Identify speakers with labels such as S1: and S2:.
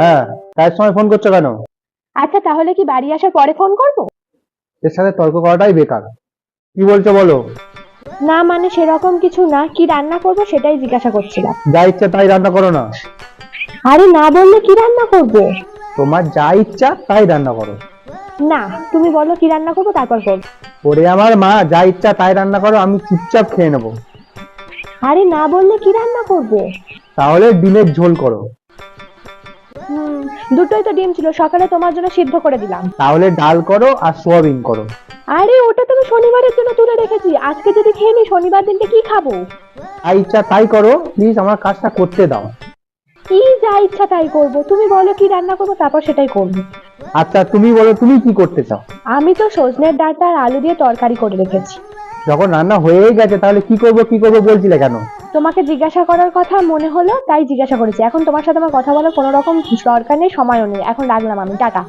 S1: হ্যাঁ তার সময় ফোন করছ কেন?
S2: আচ্ছা তাহলে কি বাড়ি আসার পরে ফোন করব?
S1: এর সাথে তর্ক করাটাই বেকার। কি বলছো বলো?
S2: না মানে সেরকম কিছু না। কি রান্না করব সেটাই জিজ্ঞাসা করছিলাম।
S1: যা ইচ্ছা তাই রান্না করো না।
S2: আরে না বললে কি রান্না করব?
S1: তোমার যা ইচ্ছা তাই রান্না করো।
S2: না তুমি বলো কি রান্না করব তারপর করব
S1: ওরে আমার মা যা ইচ্ছা তাই রান্না করো আমি চুপচাপ খেয়ে নেব।
S2: আরে না বললে কি রান্না করব?
S1: তাহলে ডিমের ঝোল করো।
S2: দুটোই তো ডিম ছিল সকালে তোমার জন্য সিদ্ধ করে দিলাম।
S1: তাহলে ডাল করো আর সোয়াবিন করো।
S2: আরে ওটা তো আমি শনিবারের জন্য তুলে রেখেছি আজকে যদি খেয়ে নি শনিবার দিনটা কি খাব?
S1: যা ইচ্ছা তাই করো প্লিজ আমার কাজটা করতে দাও।
S2: কি যা ইচ্ছা তাই করব তুমি বলো কি রান্না করব তারপর সেটাই করব।
S1: আচ্ছা তুমি বলো তুমি কি করতে চাও?
S2: আমি তো সজনের ডাঁটা আর আলু দিয়ে তরকারি করে রেখেছি।
S1: যখন রান্না হয়েই গেছে তাহলে কি করব কি করব বলছিলে কেন
S2: তোমাকে জিজ্ঞাসা করার কথা মনে হলো তাই জিজ্ঞাসা করেছি এখন তোমার সাথে আমার কথা বলার কোনো রকম দরকার নেই সময়ও নেই এখন রাখলাম আমি টাটা